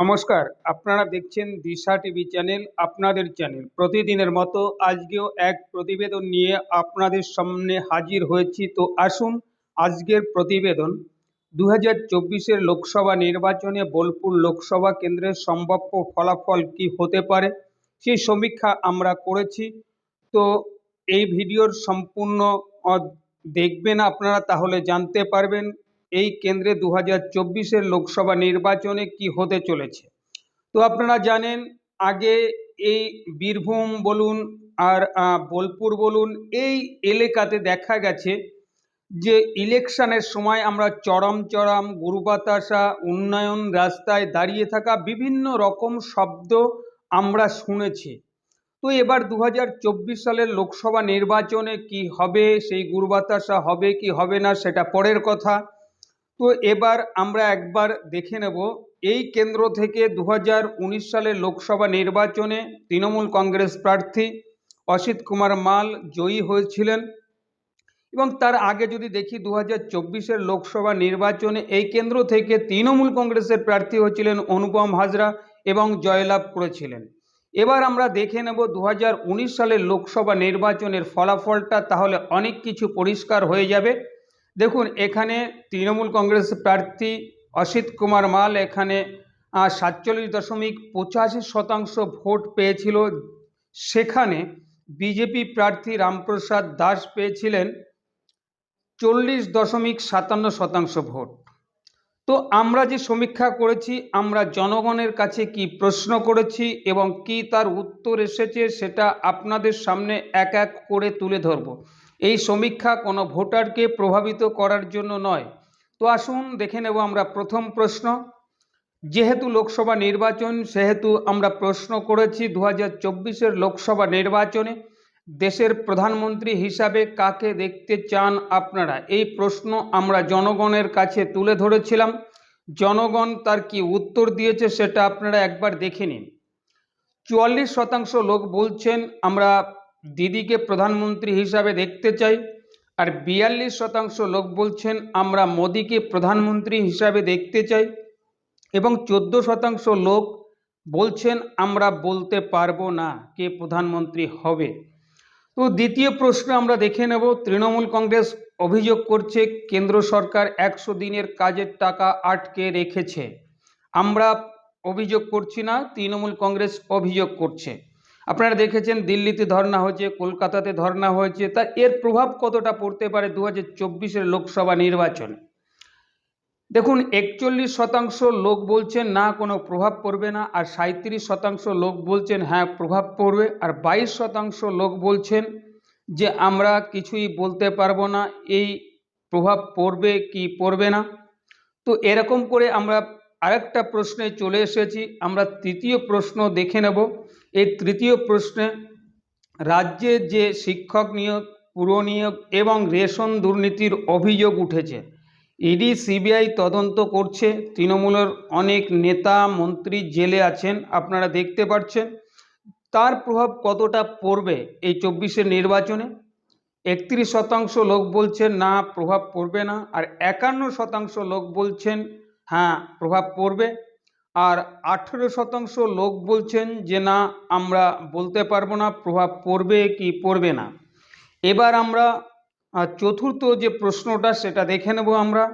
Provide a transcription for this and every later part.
নমস্কার, আপনারা দেখছেন দিশা টিভি চ্যানেল, আপনাদের চ্যানেল। প্রতিদিনের মতো আজকেও এক প্রতিবেদন নিয়ে আপনাদের সামনে হাজির হয়েছি। তো আসুন, আজকের প্রতিবেদন। দু হাজার লোকসভা নির্বাচনে বোলপুর লোকসভা কেন্দ্রের সম্ভাব্য ফলাফল কি হতে পারে, সেই সমীক্ষা আমরা করেছি। তো এই ভিডিওর সম্পূর্ণ দেখবেন আপনারা, তাহলে জানতে পারবেন। এই কেন্দ্রে দু হাজার চব্বিশের লোকসভা নির্বাচনে কি হতে চলেছে? তো আপনারা জানেন, আগে এই বীরভূম বলুন আর বোলপুর বলুন, এই এলাকাতে দেখা গেছে যে ইলেকশনের সময় আমরা চরম চরম গুরু বাতাসা উন্নয়ন রাস্তায় দাঁড়িয়ে থাকা বিভিন্ন রকম শব্দ আমরা শুনেছি। তো এবার দু হাজার চব্বিশ সালের লোকসভা নির্বাচনে কি হবে, সেই গুরু বাতাসা হবে কি হবে না, সেটা পরের কথা। তো এবার আমরা একবার দেখে নেব এই কেন্দ্র থেকে দু সালের লোকসভা নির্বাচনে তৃণমূল কংগ্রেস প্রার্থী অসিত কুমার মাল জয়ী হয়েছিলেন। এবং তার আগে যদি দেখি দু হাজার লোকসভা নির্বাচনে এই কেন্দ্র থেকে তৃণমূল কংগ্রেসের প্রার্থী হয়েছিলেন অনুপম হাজরা এবং জয়লাভ করেছিলেন। এবার আমরা দেখে নেব দু হাজার উনিশ সালের লোকসভা নির্বাচনের ফলাফলটা, তাহলে অনেক কিছু পরিষ্কার হয়ে যাবে। দেখুন, এখানে তৃণমূল কংগ্রেস প্রার্থী অসিত কুমার মাল এখানে সাতচল্লিশ দশমিক পঁচাশি শতাংশ ভোট পেয়েছিল। সেখানে বিজেপি প্রার্থী রামপ্রসাদ দাস পেয়েছিলেন চল্লিশ দশমিক সাতান্ন শতাংশ ভোট। তো আমরা যে সমীক্ষা করেছি, আমরা জনগণের কাছে কি প্রশ্ন করেছি এবং কি তার উত্তর এসেছে, সেটা আপনাদের সামনে এক এক করে তুলে ধরব। এই সমীক্ষা কোনো ভোটারকে প্রভাবিত করার জন্য নয়। তো আসুন দেখে নেব আমরা প্রথম প্রশ্ন। যেহেতু লোকসভা নির্বাচন, সেহেতু আমরা প্রশ্ন করেছি দু হাজার লোকসভা নির্বাচনে। দেশের প্রধানমন্ত্রী হিসাবে কাকে দেখতে চান আপনারা? এই প্রশ্ন আমরা জনগণের কাছে তুলে ধরেছিলাম। জনগণ তার কি উত্তর দিয়েছে সেটা আপনারা একবার দেখে নিন। চুয়াল্লিশ শতাংশ লোক বলছেন আমরা দিদিকে প্রধানমন্ত্রী হিসাবে দেখতে চাই। আর বিয়াল্লিশ শতাংশ লোক বলছেন, আমরা মোদিকে প্রধানমন্ত্রী হিসাবে দেখতে চাই। এবং চোদ্দ শতাংশ লোক বলছেন, আমরা বলতে পারব না কে প্রধানমন্ত্রী হবে। তো দ্বিতীয় প্রশ্ন আমরা দেখে নেব। তৃণমূল কংগ্রেস অভিযোগ করছে, কেন্দ্র সরকার একশো দিনের কাজের টাকা আটকে রেখেছে। আমরা অভিযোগ করছি না, তৃণমূল কংগ্রেস অভিযোগ করছে। আপনারা দেখেছেন দিল্লিতে ধর্না হয়েছে, কলকাতাতে ধর্না হয়েছে, তা এর প্রভাব কতটা পড়তে পারে দু হাজার লোকসভা নির্বাচনে? দেখুন, একচল্লিশ শতাংশ লোক বলছেন, না, কোনো প্রভাব পড়বে না। আর সাঁত্রিশ শতাংশ লোক বলছেন হ্যাঁ প্রভাব পড়বে। আর বাইশ শতাংশ লোক বলছেন যে, আমরা কিছুই বলতে পারব না। এই প্রভাব পড়বে কি পড়বে না? তো এরকম করে আমরা আরেকটা প্রশ্নে চলে এসেছি, আমরা তৃতীয় প্রশ্ন দেখে নেব। এই তৃতীয় প্রশ্নে, রাজ্যে যে শিক্ষক নিয়োগ, পুর নিয়োগ এবং রেশন দুর্নীতির অভিযোগ উঠেছে, ইডি, সিবিআই তদন্ত করছে, তৃণমূলের অনেক নেতা, মন্ত্রী জেলে আছেন, আপনারা দেখতে পাচ্ছেন তার প্রভাব কতটা পড়বে এই চব্বিশের নির্বাচনে? একত্রিশ শতাংশ লোক বলছেন, না, প্রভাব পড়বে না। আর একান্ন শতাংশ লোক বলছেন হ্যাঁ প্রভাব পড়বে। আর আঠেরো শতাংশ লোক বলছেন যে, না, আমরা বলতে পারব না, প্রভাব পড়বে কি পড়বে না। এবার আমরা চতুর্থ যে প্রশ্নটা, সেটা দেখে নেব আমরা।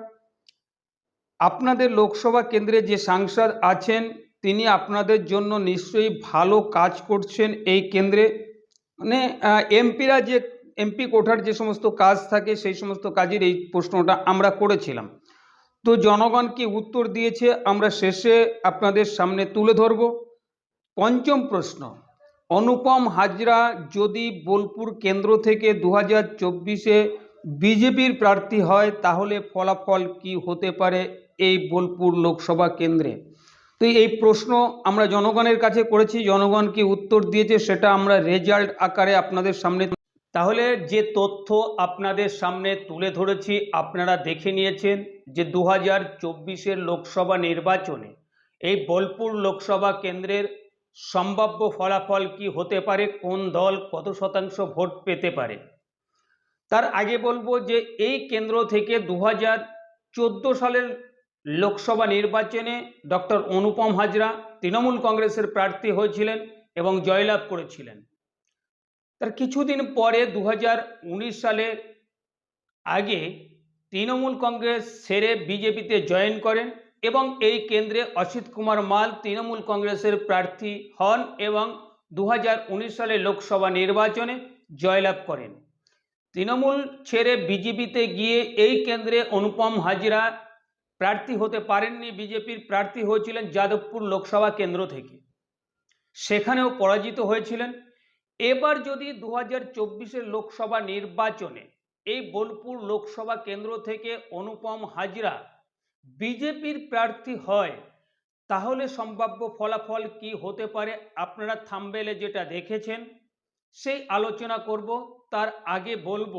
আপনাদের লোকসভা কেন্দ্রে যে সাংসদ আছেন, তিনি আপনাদের জন্য নিশ্চয়ই ভালো কাজ করছেন এই কেন্দ্রে। মানে এমপিরা যে, এমপি কোঠার যে সমস্ত কাজ থাকে, সেই সমস্ত কাজের এই প্রশ্নটা আমরা করেছিলাম। তো জনগণ কি উত্তর দিয়েছে আমরা শেষে আপনাদের সামনে তুলে ধরব। পঞ্চম প্রশ্ন, অনুপম হাজরা যদি বোলপুর কেন্দ্র থেকে দু হাজার চব্বিশে বিজেপির প্রার্থী হয়, তাহলে ফলাফল কি হতে পারে এই বোলপুর লোকসভা কেন্দ্রে? তো এই প্রশ্ন আমরা জনগণের কাছে করেছি, জনগণ কি উত্তর দিয়েছে সেটা আমরা রেজাল্ট আকারে আপনাদের সামনে তাহলে যে তথ্য আপনাদের সামনে তুলে ধরেছি, আপনারা দেখে নিয়েছেন যে দু হাজার চব্বিশের লোকসভা নির্বাচনে এই বোলপুর লোকসভা কেন্দ্রের সম্ভাব্য ফলাফল কি হতে পারে, কোন দল কত শতাংশ ভোট পেতে পারে? তার আগে বলব যে এই কেন্দ্র থেকে দু হাজার চোদ্দ সালের লোকসভা নির্বাচনে ডক্টর অনুপম হাজরা, তৃণমূল কংগ্রেসের প্রার্থী হয়েছিলেন এবং জয়লাভ করেছিলেন। তার কিছুদিন পরে দু সালের আগে তৃণমূল কংগ্রেস সেরে বিজেপিতে জয়েন করেন এবং এই কেন্দ্রে অসিত কুমার মাল তৃণমূল কংগ্রেসের প্রার্থী হন এবং দু হাজার উনিশ সালে লোকসভা নির্বাচনে জয়লাভ করেন। তৃণমূল ছেড়ে বিজেপিতে গিয়ে এই কেন্দ্রে অনুপম হাজরা প্রার্থী হতে পারেননি, বিজেপির প্রার্থী হয়েছিলেন যাদবপুর লোকসভা কেন্দ্র থেকে। সেখানেও পরাজিত হয়েছিলেন। এবার যদি দু হাজার লোকসভা নির্বাচনে এই বোলপুর লোকসভা কেন্দ্র থেকে অনুপম হাজরা বিজেপির প্রার্থী হয়, তাহলে সম্ভাব্য ফলাফল কি হতে পারে আপনারা থাম্বেলে যেটা দেখেছেন, সেই আলোচনা করব। তার আগে বলব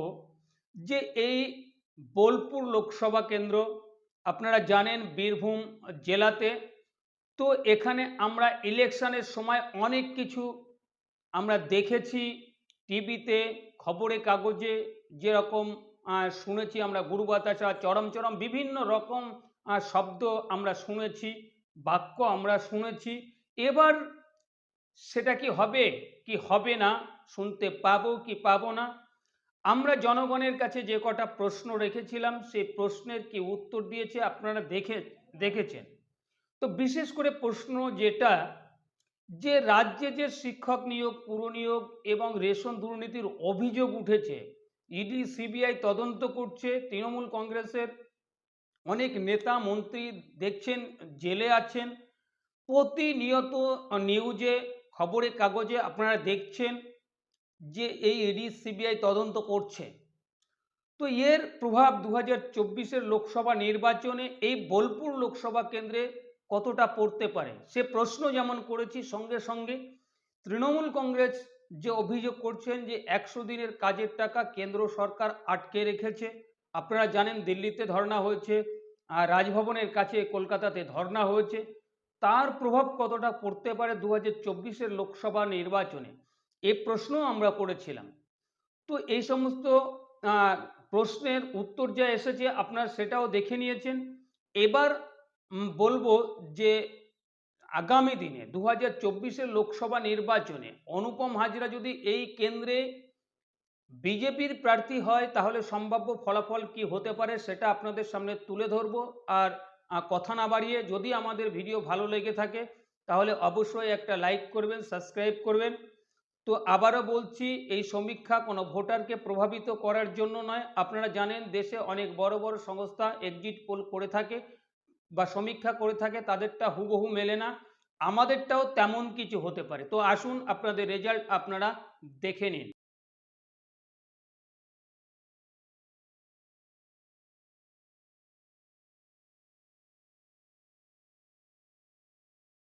যে এই বোলপুর লোকসভা কেন্দ্র আপনারা জানেন বীরভূম জেলাতে, তো এখানে আমরা ইলেকশনের সময় অনেক কিছু আমরা দেখেছি টিভিতে, খবরে, কাগজে যেরকম শুনেছি আমরা গুরু বাতাসা, চরম চরম বিভিন্ন রকম শব্দ আমরা শুনেছি, বাক্য আমরা শুনেছি। এবার সেটা কি হবে কি হবে না, শুনতে পাবো কি পাবো না? আমরা জনগণের কাছে যে কটা প্রশ্ন রেখেছিলাম, সেই প্রশ্নের কি উত্তর দিয়েছে আপনারা দেখে, দেখেছেন। তো বিশেষ করে প্রশ্ন যেটা যে রাজ্যে যে শিক্ষক নিয়োগ, পুর নিয়োগ এবং রেশন দুর্নীতির অভিযোগ উঠেছে, ইডি, সিবিআই তদন্ত করছে, তৃণমূল কংগ্রেসের অনেক নেতা, মন্ত্রী দেখছেন, জেলে আছেন। প্রতিনিয়ত নিউজে, খবরের কাগজে আপনারা দেখছেন যে এই ইডি, সিবিআই তদন্ত করছে। তো এর প্রভাব দু হাজার লোকসভা নির্বাচনে, এই বোলপুর লোকসভা কেন্দ্রে কতটা পড়তে পারে? সে প্রশ্ন যেমন করেছি, সঙ্গে সঙ্গে তৃণমূল কংগ্রেস যে অভিযোগ করছেন যে একশো দিনের কাজের টাকা কেন্দ্র সরকার আটকে রেখেছে, আপনারা জানেন দিল্লিতে ধর্ণা হয়েছে, আর রাজভবনের কাছে কলকাতাতে ধর্ণা হয়েছে, তার প্রভাব কতটা পড়তে পারে দু হাজার লোকসভা নির্বাচনে? এ প্রশ্ন আমরা করেছিলাম। তো এই সমস্ত প্রশ্নের উত্তর যা এসেছে, আপনারা সেটাও দেখে নিয়েছেন। এবার বলব যে আগামী দিনে দু হাজার লোকসভা নির্বাচনে অনুপম হাজরা যদি এই কেন্দ্রে বিজেপির প্রার্থী হয়, তাহলে সম্ভাব্য ফলাফল কি হতে পারে সেটা আপনাদের সামনে তুলে ধরবো। আর কথা না বাড়িয়ে যদি আমাদের ভিডিও ভালো লেগে থাকে, তাহলে অবশ্যই একটা লাইক করবেন, সাবস্ক্রাইব করবেন। তো আবারও বলছি, এই সমীক্ষা কোনো ভোটারকে প্রভাবিত করার জন্য নয়। আপনারা জানেন, দেশে অনেক বড় বড় সংস্থা এক্সিট পোল করে থাকে। বা সমীক্ষা করে থাকে, তাদেরটা হুবহু মেলে না। আমাদেরটাও তেমন কিছু হতে পারে। তো আসুন, আপনাদের রেজাল্ট আপনারা দেখে নিন।